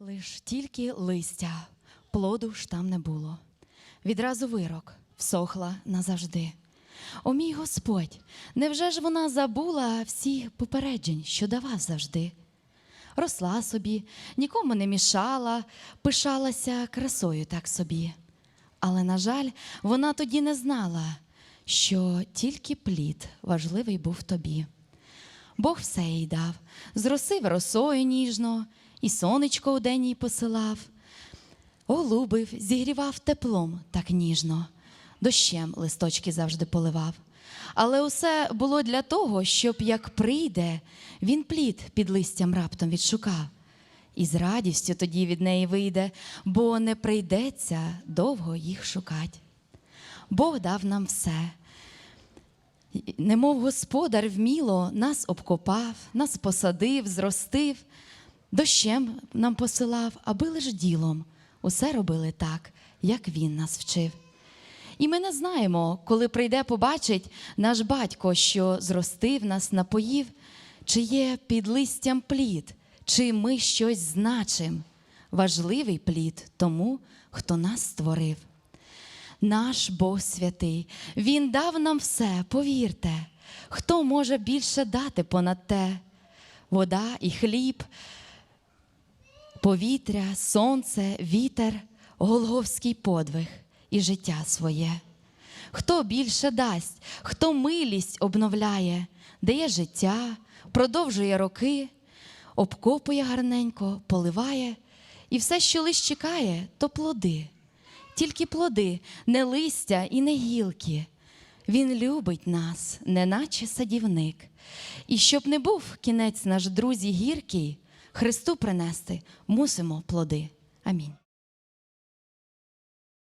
Лиш тільки листя, плоду ж там не було. Відразу вирок всохла назавжди. О мій Господь, невже ж вона забула всі попереджень, що давав завжди? Росла собі, нікому не мішала, пишалася красою так собі. Але, на жаль, вона тоді не знала, що тільки плід важливий був тобі. Бог все їй дав, зросив росою ніжно, і сонечко у день їй посилав, голубив, зігрівав теплом так ніжно, дощем листочки завжди поливав. Але усе було для того, щоб як прийде, він плід під листям раптом відшукав. І з радістю тоді від неї вийде, бо не прийдеться довго їх шукать. Бог дав нам все, немов господар вміло нас обкопав, нас посадив, зростив, дощем нам посилав, аби лиш ділом усе робили так, як він нас вчив. І ми не знаємо, коли прийде, побачить наш батько, що зростив нас, напоїв, чи є під листям плід, чи ми щось значим. Важливий плід тому, хто нас створив. Наш Бог святий, Він дав нам все, повірте, хто може більше дати понад те? Вода і хліб, повітря, сонце, вітер, голговський подвиг і життя своє. Хто більше дасть, хто милість обновляє, дає життя, продовжує роки, обкопує гарненько, поливає, і все, що лиш чекає, то плоди тільки плоди, не листя і не гілки. Він любить нас, неначе садівник. І щоб не був кінець наш друзі гіркий, Христу принести мусимо плоди. Амінь.